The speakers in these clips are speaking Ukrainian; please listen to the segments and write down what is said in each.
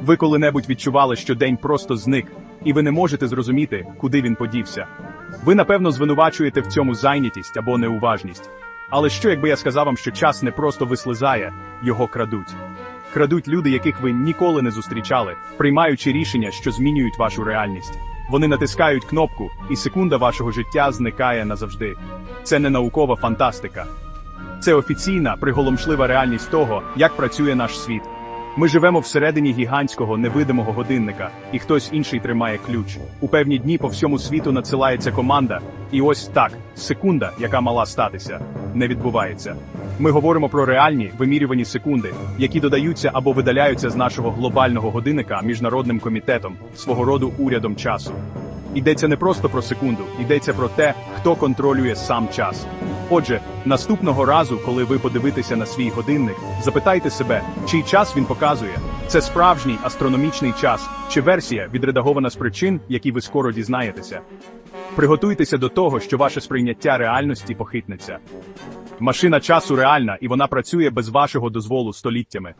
Ви коли-небудь відчували, що день просто зник, і ви не можете зрозуміти, куди він подівся. Ви, напевно, звинувачуєте в цьому зайнятість або неуважність. Але що, якби я сказав вам, що час не просто вислизає, його крадуть? Крадуть люди, яких ви ніколи не зустрічали, приймаючи рішення, що змінюють вашу реальність. Вони натискають кнопку, і секунда вашого життя зникає назавжди. Це не наукова фантастика. Це офіційна, приголомшлива реальність того, як працює наш світ. Ми живемо всередині гігантського невидимого годинника, і хтось інший тримає ключ. У певні дні по всьому світу надсилається команда, і ось так, секунда, яка мала статися, не відбувається. Ми говоримо про реальні вимірювані секунди, які додаються або видаляються з нашого глобального годинника міжнародним комітетом, свого роду урядом часу. Йдеться не просто про секунду, йдеться про те, хто контролює сам час. Отже, наступного разу, коли ви подивитеся на свій годинник, запитайте себе, чий час він показує. Це справжній астрономічний час чи версія, відредагована з причин, які ви скоро дізнаєтеся. Приготуйтеся до того, що ваше сприйняття реальності похитнеться. Машина часу реальна, і вона працює без вашого дозволу століттями.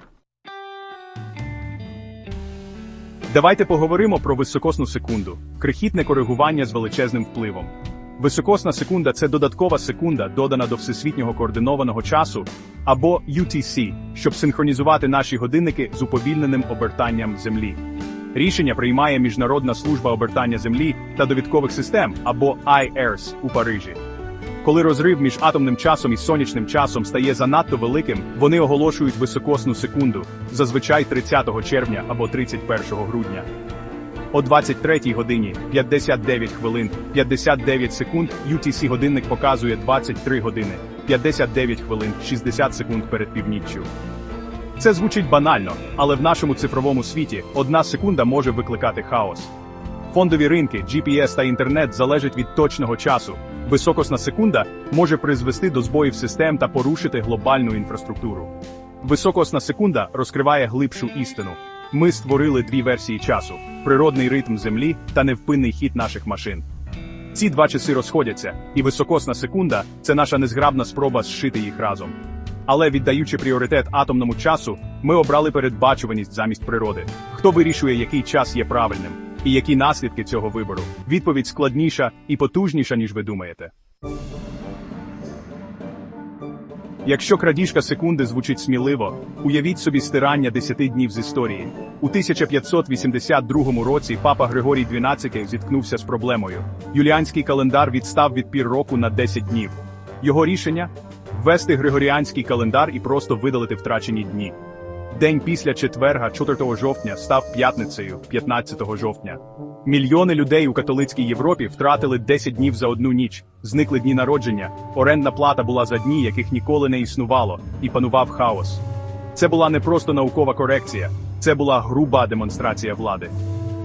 Давайте поговоримо про високосну секунду, крихітне коригування з величезним впливом. Високосна секунда це додаткова секунда, додана до всесвітнього координованого часу, або UTC, щоб синхронізувати наші годинники з уповільненим обертанням Землі. Рішення приймає Міжнародна служба обертання Землі та довідкових систем, або IRS у Парижі. Коли розрив між атомним часом і сонячним часом стає занадто великим, вони оголошують високосну секунду, зазвичай 30 червня або 31 грудня. О 23 годині 59 хвилин 59 секунд UTC годинник показує 23 години 59 хвилин 60 секунд перед північчю. Це звучить банально, але в нашому цифровому світі одна секунда може викликати хаос. Фондові ринки, GPS та інтернет залежать від точного часу. Високосна секунда може призвести до збоїв систем та порушити глобальну інфраструктуру. Високосна секунда розкриває глибшу істину. Ми створили дві версії часу: природний ритм Землі та невпинний хід наших машин. Ці два часи розходяться, і високосна секунда це наша незграбна спроба зшити їх разом. Але віддаючи пріоритет атомному часу, ми обрали передбачуваність замість природи. Хто вирішує, який час є правильним, і які наслідки цього вибору? Відповідь складніша і потужніша, ніж ви думаєте. Якщо крадіжка секунди звучить сміливо, уявіть собі стирання 10 днів з історії. У 1582 році папа Григорій XII зіткнувся з проблемою. Юліанський календар відстав від пір року на 10 днів. Його рішення ввести григоріанський календар і просто видалити втрачені дні. День після четверга, 4 жовтня, став п'ятницею, 15 жовтня. Мільйони людей у католицькій Європі втратили 10 днів за одну ніч, зникли дні народження, орендна плата була за дні, яких ніколи не існувало, і панував хаос. Це була не просто наукова корекція, це була груба демонстрація влади.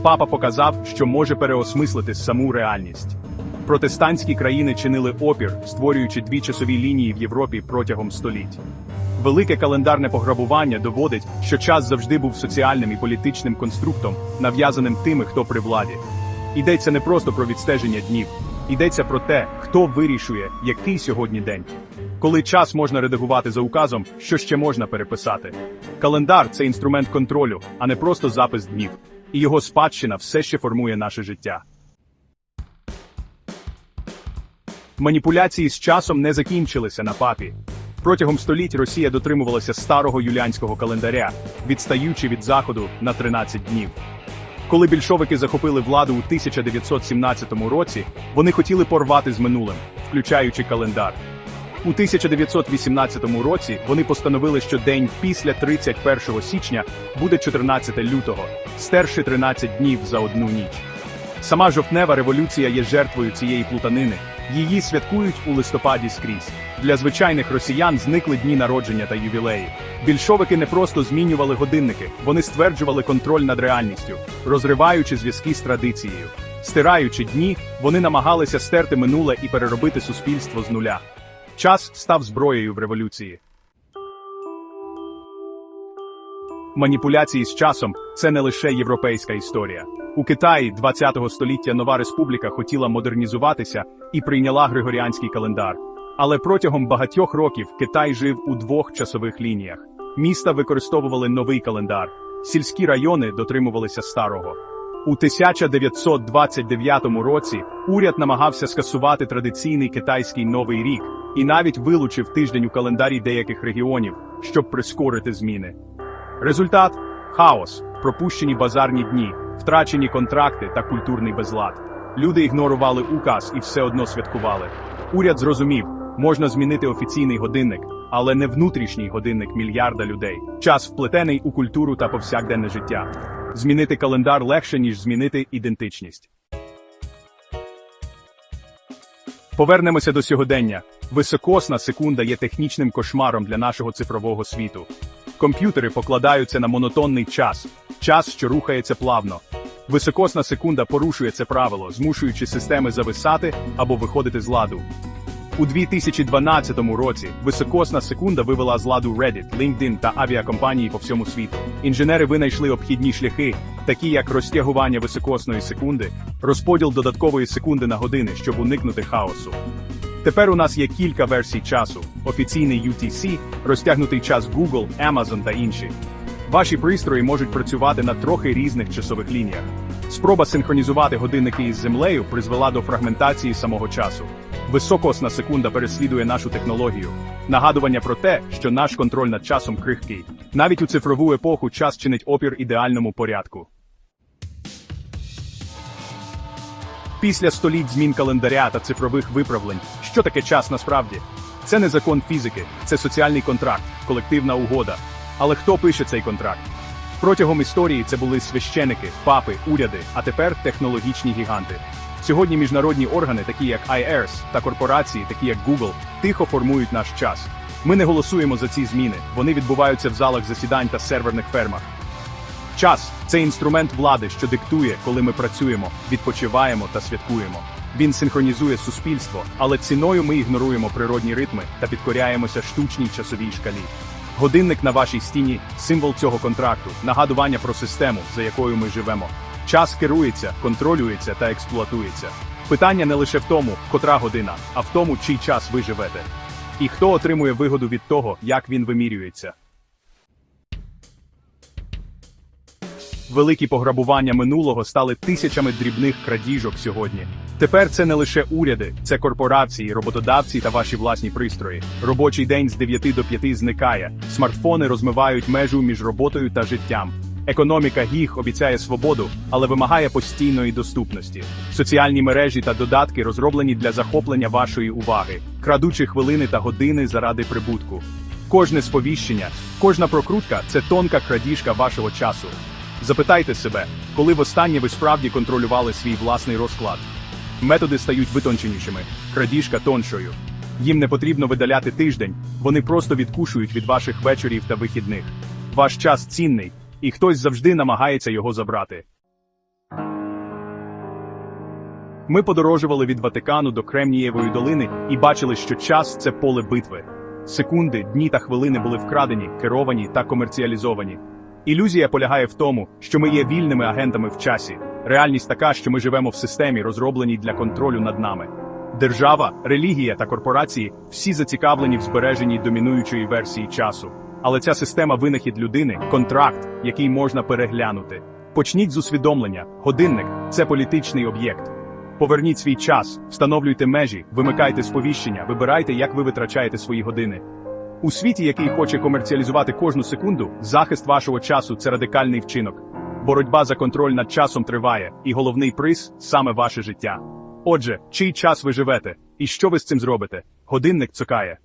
Папа показав, що може переосмислити саму реальність. Протестантські країни чинили опір, створюючи дві часові лінії в Європі протягом століть. Велике календарне пограбування доводить, що час завжди був соціальним і політичним конструктом, нав'язаним тими, хто при владі. Йдеться не просто про відстеження днів, йдеться про те, хто вирішує, який сьогодні день. Коли час можна редагувати за указом, що ще можна переписати. Календар це інструмент контролю, а не просто запис днів. І його спадщина все ще формує наше життя. Маніпуляції з часом не закінчилися на папі. Протягом століть Росія дотримувалася старого юліанського календаря, відстаючи від заходу на 13 днів. Коли більшовики захопили владу у 1917 році, вони хотіли порвати з минулим, включаючи календар. У 1918 році вони постановили, що день після 31 січня буде 14 лютого, стерши 13 днів за одну ніч. Сама жовтнева революція є жертвою цієї плутанини. Її святкують у листопаді скрізь. Для звичайних росіян зникли дні народження та ювілеї. Більшовики не просто змінювали годинники, вони стверджували контроль над реальністю, розриваючи зв'язки з традицією. Стираючи дні, вони намагалися стерти минуле і переробити суспільство з нуля. Час став зброєю в революції. Маніпуляції з часом це не лише європейська історія. У Китаї 20-го століття нова республіка хотіла модернізуватися і прийняла григоріанський календар. Але протягом багатьох років Китай жив у двох часових лініях. Міста використовували новий календар, сільські райони дотримувалися старого. У 1929 році уряд намагався скасувати традиційний китайський новий рік і навіть вилучив тиждень у календарі деяких регіонів, щоб прискорити зміни. Результат хаос, пропущені базарні дні, втрачені контракти та культурний безлад. Люди ігнорували указ і все одно святкували. Уряд зрозумів, можна змінити офіційний годинник, але не внутрішній годинник мільярда людей. Час вплетений у культуру та повсякденне життя. Змінити календар легше, ніж змінити ідентичність. Повернемося до сьогодення. Високосна секунда є технічним кошмаром для нашого цифрового світу. Комп'ютери покладаються на монотонний час, час, що рухається плавно. Високосна секунда порушує це правило, змушуючи системи зависати або виходити з ладу. У 2012 році високосна секунда вивела з ладу Reddit, LinkedIn та авіакомпанії по всьому світу. Інженери винайшли обхідні шляхи, такі як розтягування високосної секунди, розподіл додаткової секунди на години, щоб уникнути хаосу. Тепер у нас є кілька версій часу: офіційний UTC, розтягнутий час Google, Amazon та інші. Ваші пристрої можуть працювати на трохи різних часових лініях. Спроба синхронізувати годинники із землею призвела до фрагментації самого часу. Високосна секунда переслідує нашу технологію. Нагадування про те, що наш контроль над часом крихкий. Навіть у цифрову епоху час чинить опір ідеальному порядку. Після століть змін календаря та цифрових виправлень, що таке час насправді? Це не закон фізики, це соціальний контракт, колективна угода. Але хто пише цей контракт? Протягом історії це були священики, папи, уряди, а тепер технологічні гіганти. Сьогодні міжнародні органи, такі як IRS, та корпорації, такі як Google, тихо формують наш час. Ми не голосуємо за ці зміни, вони відбуваються в залах засідань та серверних фермах. Час це інструмент влади, що диктує, коли ми працюємо, відпочиваємо та святкуємо. Він синхронізує суспільство, але ціною ми ігноруємо природні ритми та підкоряємося штучній часовій шкалі. Годинник на вашій стіні символ цього контракту, нагадування про систему, за якою ми живемо. Час керується, контролюється та експлуатується. Питання не лише в тому, котра година, а в тому, чий час ви живете. І хто отримує вигоду від того, як він вимірюється. Великі пограбування минулого стали тисячами дрібних крадіжок сьогодні. Тепер це не лише уряди, це корпорації, роботодавці та ваші власні пристрої. Робочий день з 9 до 5 зникає. Смартфони розмивають межу між роботою та життям. Економіка гіг обіцяє свободу, але вимагає постійної доступності. Соціальні мережі та додатки розроблені для захоплення вашої уваги, крадучи хвилини та години заради прибутку. Кожне сповіщення, кожна прокрутка це тонка крадіжка вашого часу. Запитайте себе, коли востаннє ви справді контролювали свій власний розклад. Методи стають витонченішими, крадіжка тоншою. Їм не потрібно видаляти тиждень, вони просто відкушують від ваших вечорів та вихідних. Ваш час цінний, і хтось завжди намагається його забрати. Ми подорожували від Ватикану до Кремнієвої долини і бачили, що час це поле битви. Секунди, дні та хвилини були вкрадені, керовані та комерціалізовані. Ілюзія полягає в тому, що ми є вільними агентами в часі. Реальність така, що ми живемо в системі, розробленій для контролю над нами. Держава, релігія та корпорації всі зацікавлені в збереженні домінуючої версії часу. Але ця система винахід людини контракт, який можна переглянути. Почніть з усвідомлення: годинник це політичний об'єкт. Поверніть свій час, встановлюйте межі, вимикайте сповіщення, вибирайте, як ви витрачаєте свої години. У світі, який хоче комерціалізувати кожну секунду, захист вашого часу це радикальний вчинок. Боротьба за контроль над часом триває, і головний приз саме ваше життя. Отже, чий час ви живете, і що ви з цим зробите? Годинник цокає.